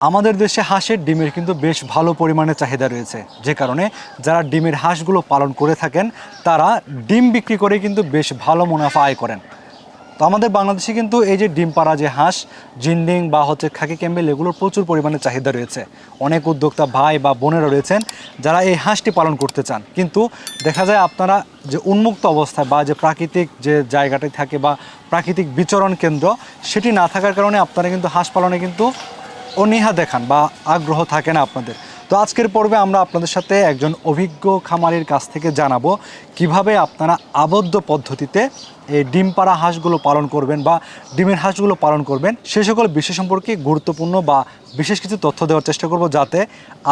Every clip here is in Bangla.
আমাদের দেশে হাঁসের ডিমের কিন্তু বেশ ভালো পরিমাণে চাহিদা রয়েছে। যে কারণে যারা ডিমের হাঁসগুলো পালন করে থাকেন, তারা ডিম বিক্রি করে কিন্তু বেশ ভালো মুনাফা আয় করেন। তো আমাদের বাংলাদেশে কিন্তু এই যে ডিম পাড়া যে হাঁস, জিন্ডিং বা হচ্ছে খাকি ক্যাম্বেল, এগুলোর প্রচুর পরিমাণে চাহিদা রয়েছে। অনেক উদ্যোক্তা ভাই বা বোনেরা রয়েছেন যারা এই হাঁসটি পালন করতে চান। কিন্তু দেখা যায় আপনারা যে উন্মুক্ত অবস্থায় বা যে প্রাকৃতিক যে জায়গাটি থাকে বা প্রাকৃতিক বিচরণ কেন্দ্র, সেটি না থাকার কারণে আপনারা কিন্তু হাঁস পালনে কিন্তু অনীহা দেখান বা আগ্রহ থাকে না আপনাদের। তো আজকের পর্বে আমরা আপনাদের সাথে একজন অভিজ্ঞ খামারির কাছ থেকে জানাব কীভাবে আপনারা আবদ্ধ পদ্ধতিতে এই ডিম পাড়া হাঁসগুলো পালন করবেন বা ডিমের হাঁসগুলো পালন করবেন সে সকল বিষয় সম্পর্কে গুরুত্বপূর্ণ বা বিশেষ কিছু তথ্য দেওয়ার চেষ্টা করব যাতে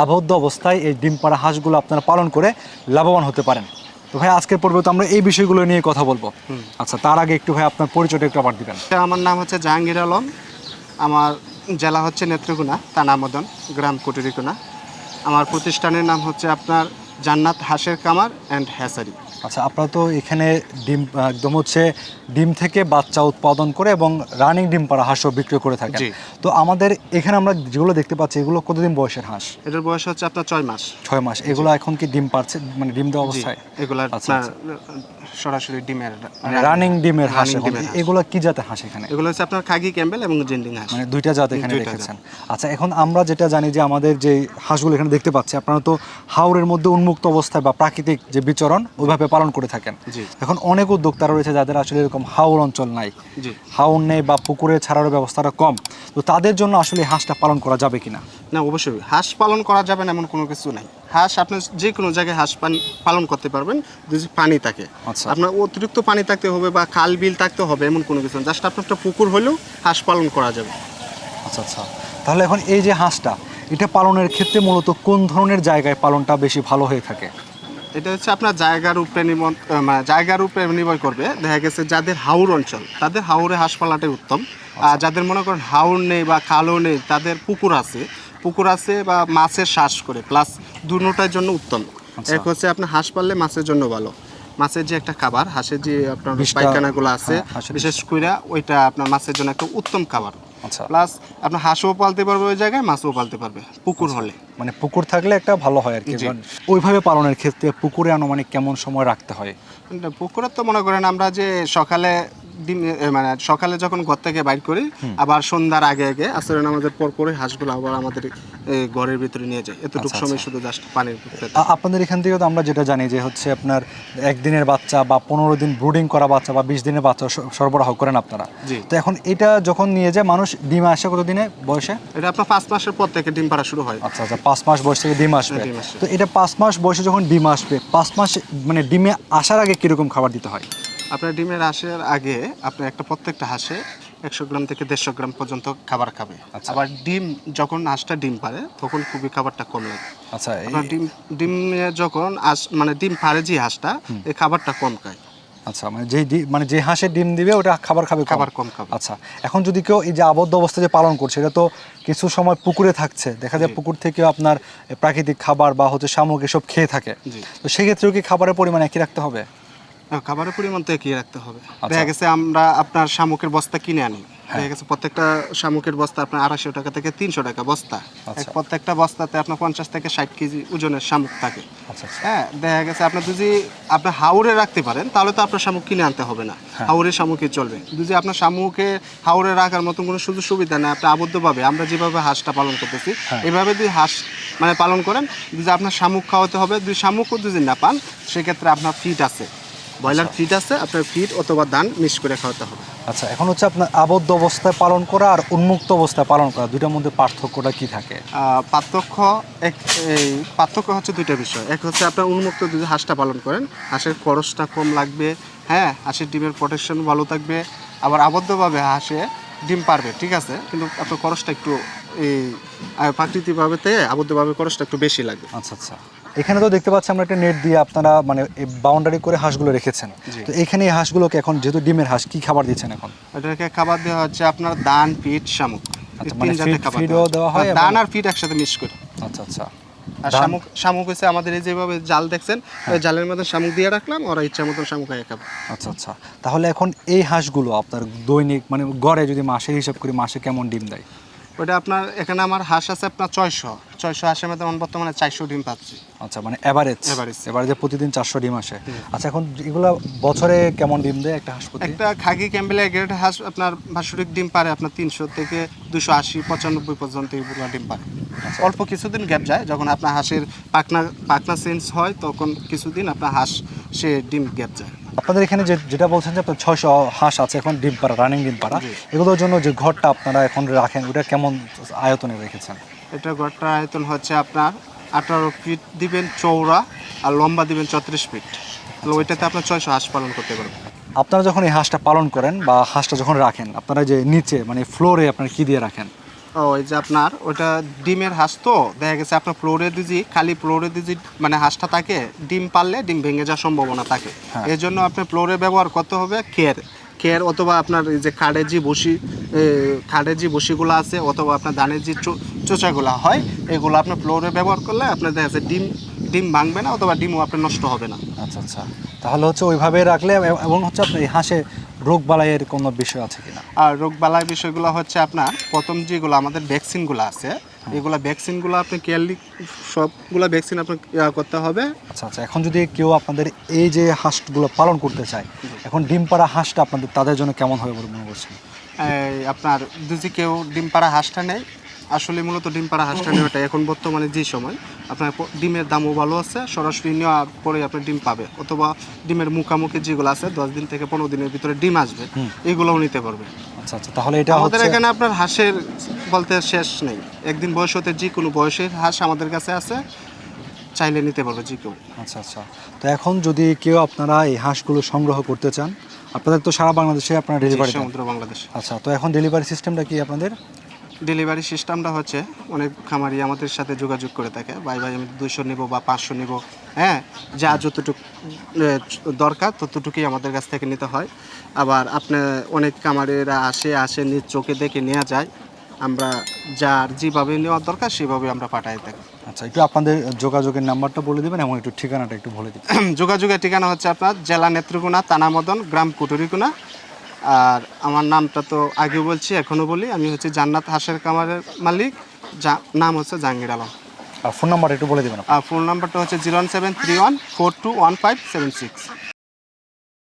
আবদ্ধ অবস্থায় এই ডিম পাড়া হাঁসগুলো আপনারা পালন করে লাভবান হতে পারেন। তো ভাই আজকের পর্বে তো আমরা এই বিষয়গুলো নিয়ে কথা বলব। আচ্ছা তার আগে একটু ভাই আপনার পরিচয়টা একটু আবার দিবেন। আমার নাম হচ্ছে জাহাঙ্গীর আলম। আমার জেলা হচ্ছে নেত্রকোনা, তানামদন, গ্রাম কুটুরিকোনা। আমার প্রতিষ্ঠানের নাম হচ্ছে আপনার জান্নাত হাঁসের কামার অ্যান্ড হ্যাসারি আচ্ছা আপনারা তো এখানে ডিম একদম হচ্ছে ডিম থেকে বাচ্চা উৎপাদন করে এবং রানিং ডিম পাড়া হাঁসও বিক্রি করে থাকেন। জি। তো আমাদের এখানে আমরা যেগুলো দেখতে পাচ্ছি এগুলো কতদিন বয়সের হাঁস? এটার বয়স হচ্ছে আপনার ছয় মাস। ছয় মাস। এগুলো এখন কি ডিম পারছে মানে ডিম দেওয়া অবস্থায়? এগুলার আচ্ছা, সরাসরি ডিমের মানে রানিং ডিমের হাঁস। এগুলো কি জাতের হাঁস এখানে? এগুলো হচ্ছে আপনার খাগি ক্যাম্বেল এবং জেন্ডিং হাঁস। মানে দুইটা জাত এখানে রেখেছেন আচ্ছা এখন আমরা যেটা জানি যে আমাদের যে হাঁসগুলো এখানে দেখতে পাচ্ছি আপনারা তো হাওরের মধ্যে উন্মুক্ত অবস্থায় বা প্রাকৃতিক যে বিচরণ ওইভাবে পালন করে থাকেন। এখন অনেক উদ্যোক্তারা রয়েছে যাদের আসলে এরকম হাওর অঞ্চল নাই। হাউন নেই বা পুকুরে ছাড়ার ব্যবস্থাটা কম। তো তাদের জন্য আসলে হাঁসটা পালন করা যাবে কিনা? না অবশ্যই। হাঁস পালন করা যাবে না এমন কোনো কিছু নাই। হাঁস আপনি যে কোনো জায়গায় হাঁস পান- পালন করতে পারবেন। যদি পানি থাকে। আচ্ছা। আপনার অতিরিক্ত পানি থাকতে হবে বা খাল বিল থাকতে হবে এমন কোনো কিছু জাস্ট আপনার একটা পুকুর হলেও হাঁস পালন করা যাবে। আচ্ছা আচ্ছা। তাহলে এখন এই যে হাঁসটা এটা পালনের ক্ষেত্রে মূলত কোন ধরনের জায়গায় পালনটা বেশি ভালো হয়ে থাকে? এটা হচ্ছে আপনার জায়গার উপরে মানে জায়গার উপরে নির্ভর করবে। দেখা গেছে যাদের হাউর অঞ্চল তাদের হাউরে হাঁস পালাটাই উত্তম আর যাদের মনে করেন হাউর নেই বা খালও নেই তাদের পুকুর আছে। পুকুর আছে বা মাছের শ্বাস করে প্লাস দুটার জন্য উত্তম। আচ্ছা। এক হচ্ছে আপনার হাঁস পাললে মাছের জন্য ভালো। মাছের যে একটা খাবার হাঁসের যে আপনার পায়খানাগুলো আছে হ্যাঁ, বিশেষ করে ওইটা আপনার মাছের জন্য একটা উত্তম খাবার। আচ্ছা প্লাস আপনি হাঁসও পালতে পারবে ওই জায়গায় মাছও পালতে পারবে পুকুর হলে। মানে পুকুর থাকলে একটা ভালো হয় আর কি। ওইভাবে পালনের ক্ষেত্রে পুকুরে আনুমানিক কেমন সময় রাখতে হয়? পুকুরের পুকুরে তো মনে করেন আমরা যে সকালে ডিম মানে সকালে যখন ঘর থেকে বাইর করি আবার সন্ধ্যার আগে আগে আসলে আমাদের পর পরে হাঁসগুলো আবার আমাদের ঘরের ভিতরে নিয়ে যায়। এতটুকু আচ্ছা, সময় আচ্ছা। শুধু জাস্ট পানির আপনাদের এখান থেকে তো আমরা যেটা জানি যে হচ্ছে আপনার একদিনের বাচ্চা বা পনেরো দিন ব্রুডিং করা বাচ্চা বা বিশ দিনের বাচ্চা সরবরাহ করেন আপনারা। তো এখন এটা যখন নিয়ে যায় মানুষ ডিমে আসে কত দিনে বয়সে? এটা আপনার পাঁচ মাসের পর থেকে ডিম পাড়া শুরু হয়। আচ্ছা আচ্ছা পাঁচ মাস বয়স থেকে ডিম আসবে। ডিম আসবে। তো এটা পাঁচ মাস বয়সে যখন ডিম আসবে পাঁচ মাস মানে ডিমে আসার আগে কীরকম খাবার দিতে হয়? আপনার ডিমের হাঁসের আগে আপনি একটা প্রত্যেকটা হাঁসে একশো গ্রাম থেকে দেড়শো গ্রাম পর্যন্ত খাবার খাবে। আচ্ছা। আবার ডিম যখন হাঁসটা ডিম পারে তখন খুবই খাবারটা কম লাগে। আচ্ছা আপনার ডিম ডিম যখন হাঁস মানে ডিম পারে যে হাঁসটা এই খাবারটা কম খায়। আচ্ছা মানে যেই মানে যে হাঁসের ডিম দিবে ওটা খাবার খাবে খাবার কম খাবে। আচ্ছা এখন যদি কেউ এই যে আবদ্ধ অবস্থা যে পালন করছে এটা তো কিছু সময় পুকুরে থাকছে। দেখা যায় পুকুর থেকে আপনার প্রাকৃতিক খাবার বা হচ্ছে শামুক এসব খেয়ে থাকে। তো সেক্ষেত্রেও কি খাবারের পরিমাণ একই রাখতে হবে? খাবারের পরিমাণ তো একই রাখতে হবে। আচ্ছা। দেখা গেছে আমরা আপনার শামুকের বস্তা কিনে আনি। দেখা গেছে প্রত্যেকটা শামুকের বস্তা আপনার আড়াইশো টাকা থেকে তিনশো টাকা বস্তা। আচ্ছা। প্রত্যেকটা বস্তাতে আপনার পঞ্চাশ থেকে ষাট কেজি ওজনের শামুক থাকে। আচ্ছা হ্যাঁ দেখা গেছে আপনার যদি আপনি হাওড়ে রাখতে পারেন তাহলে তো আপনার শামুক কিনে আনতে হবে না। হ্যাঁ। হাওড়ে শামুকই চলবে। যদি আপনার শামুকে হাওড়ে রাখার মতন কোনো সুযোগ সুবিধা নেই আপনি আবদ্ধভাবে আমরা যেভাবে হাঁসটা পালন করতেছি হ্যাঁ। এভাবে যদি হাঁস মানে পালন করেন যদি আপনার শামুক খাওয়াতে হবে যদি শামুকও যদি না পান সেক্ষেত্রে আপনার ফিট আছে। ব্রয়লার ফিট আছে আপনার ফিট অথবা দান মিক্স করে খাওয়াতে হবে। আচ্ছা এখন হচ্ছে আপনার আবদ্ধ অবস্থায় পালন করা আর উন্মুক্ত অবস্থায় পালন করা দুইটার মধ্যে পার্থক্যটা কি থাকে? পার্থক্য এক এই পার্থক্য হচ্ছে দুইটা বিষয়। এক হচ্ছে আপনার উন্মুক্ত যদি হাঁসটা পালন করেন হাঁসের খরচটা কম লাগবে হ্যাঁ হাঁসের ডিমের প্রোটেকশন ভালো থাকবে। আবার আবদ্ধভাবে হাঁসে ডিম পারবে ঠিক আছে? কিন্তু আপনার খরচটা একটু এই প্রাকৃতিকভাবে আবদ্ধভাবে খরচটা একটু বেশি আচ্ছা আচ্ছা। এখানে তো দেখতে পাচ্ছি আমরা একটা নেট দিয়ে আপনারা মানে বাউন্ডারি করে হাঁসগুলো রেখেছেন। তো এখানে এই হাঁসগুলোকে এখন যেহেতু ডিমের হাঁস কি খাবার দিচ্ছেন এখন? এটাকে খাবার দেওয়া হচ্ছে আপনার দান ফিট শামুক। আচ্ছা, মানে দেওয়া হয়। হ্যাঁ, দান আর ফিট একসাথে মিক্স করে। আচ্ছা আচ্ছা। আর শামুক শামুক হচ্ছে আমাদের এই যেভাবে জাল দেখছেন ওই জালের মধ্যে শামুক দিয়ে রাখলাম ওরা ইচ্ছা মতন শামুক খাবে। আচ্ছা আচ্ছা। তাহলে এখন এই হাঁসগুলো আপনার দৈনিক মানে গড়ে যদি মাসের হিসাব করি মাসে কেমন ডিম দেয়? ওটা আপনার এখানে আমার হাঁস আছে আপনার ছয়শো। ছয়শো হাঁসের মধ্যে আমার বর্তমানে চারশো ডিম পাচ্ছি। আচ্ছা মানে এভারেজ Average। এভারেজে প্রতিদিন চারশো ডিম আসে। আচ্ছা এখন এগুলো বছরে কেমন ডিম দেয় একটা হাঁস একটা খাগি ক্যাম্বেলে গ্রেড হাঁস আপনার বাৎসরিক ডিম পারে আপনার তিনশো থেকে দুশো আশি পঁচানব্বই পর্যন্ত এগুলো ডিম পারে। অল্প কিছুদিন গ্যাপ যায় যখন আপনার হাঁসের পাকনা পাকনা চেঞ্জ হয় তখন কিছুদিন আপনার হাঁস সে ডিম গ্যাপ যায়। আপনাদের এখানে যে যেটা বলছেন যে আপনার ছয়শো হাঁস আছে এখন ডিম পাড়া রানিং ডিম পাড়া এগুলোর জন্য যে ঘরটা আপনারা এখন রাখেন ওটা কেমন আয়তনে রেখেছেন? এটা ঘরটা আয়তন হচ্ছে আপনার আঠারো ফিট দিবেন চৌড়া আর লম্বা দিবেন চৌত্রিশ ফিট। তাহলে ওইটাতে আপনার ছয়শো হাঁস পালন করতে পারবেন। আপনারা যখন এই হাঁসটা পালন করেন বা হাঁসটা যখন রাখেন আপনারা যে নিচে মানে ফ্লোরে আপনারা কি দিয়ে রাখেন? ওই যে আপনার ওটা ডিমের হাঁস তো? দেখা গেছে আপনার ফ্লোরে দিজি খালি ফ্লোরে দিজি মানে হাঁসটা থাকে ডিম পারলে ডিম ভেঙে যাওয়ার সম্ভাবনা থাকে। হ্যাঁ। এই জন্য আপনি ফ্লোরে ব্যবহার করতে হবে খের। খের অথবা আপনার এই যে খাড়ের যে বসি এ, খাড়ের যে বসিগুলো আছে অথবা আপনার ধানের যে চো- চোচাগুলো হয় এগুলো আপনার ফ্লোরে ব্যবহার করলে আপনার দেখা যাচ্ছে ডিম ডিম ভাঙবে না অথবা ডিমও আপনার নষ্ট হবে না। আচ্ছা আচ্ছা। তাহলে হচ্ছে ওইভাবে রাখলে এবং হচ্ছে আপনার এই হাঁসে রোগ বালাইয়ের কোনো বিষয় আছে কিনা? আর রোগবালাই বিষয়গুলো হচ্ছে আপনার প্রথম যেগুলো আমাদের ভ্যাকসিনগুলো আছে এগুলো ভ্যাকসিনগুলো আপনি কেয়ারলি সবগুলো ভ্যাকসিন আপনার করতে হবে। আচ্ছা আচ্ছা এখন যদি কেউ আপনাদের এই যে হাঁসগুলো পালন করতে চায় এখন ডিম পাড়া হাঁসটা আপনাদের তাদের জন্য কেমন হবে বলে মনে করছেন? আপনার যদি কেউ ডিম পাড়া হাঁসটা নেয় আসলে মূলত ডিম পাড়া হাঁসটা নেওয়াটা এখন বর্তমানে যে সময় আপনার ডিমের দামও ভালো আছে সরাসরি নেওয়ার পরে আপনি ডিম পাবে। অথবা ডিমের মুখামুখি যেগুলো আছে দশ দিন থেকে পনেরো দিনের ভিতরে ডিম আসবে এগুলোও নিতে পারবে। আচ্ছা আচ্ছা তাহলে এটা আমাদের এখানে আপনার হাঁসের বলতে শেষ নেই। একদিন বয়স হতে যে কোনো বয়সের হাঁস আমাদের কাছে আছে চাইলে নিতে পারবে যে কেউ। আচ্ছা আচ্ছা। তো এখন যদি কেউ আপনারা এই হাঁসগুলো সংগ্রহ করতে চান আপনাদের তো সারা বাংলাদেশে আপনারা ডেলিভারি সমুদ্র বাংলাদেশ। আচ্ছা তো এখন ডেলিভারি সিস্টেমটা কি আপনাদের? ডেলিভারি সিস্টেমটা হচ্ছে অনেক খামারি আমাদের সাথে যোগাযোগ করে থাকে। ভাই ভাই আমি দুইশো নিব বা পাঁচশো নিব। হ্যাঁ যা যতটুকু দরকার ততটুকুই আমাদের কাছ থেকে নিতে হয়। আবার আপনি অনেক খামারেরা আসে আসে নিজ চোখে দেখে নেওয়া যায়। আমরা যার যেভাবে নেওয়ার দরকার সেভাবে আমরা পাঠাই থাকি। আচ্ছা একটু আপনাদের যোগাযোগের নাম্বারটা বলে দেবেন এবং একটু ঠিকানাটা একটু বলে দিবেন। যোগাযোগের ঠিকানা হচ্ছে আপনার জেলা নেত্রকোনা তানামদন গ্রাম কুটুরিকোনা আর আমার নামটা তো আগে বলছি এখনও বলি। আমি হচ্ছে জান্নাত হাসের কামারের মালিক। যা- নাম হচ্ছে জাহাঙ্গীর আলম। আর ফোন নাম্বার একটু বলে দেবেন আর ফোন নাম্বারটা হচ্ছে zero one seven three one four two one five seven six.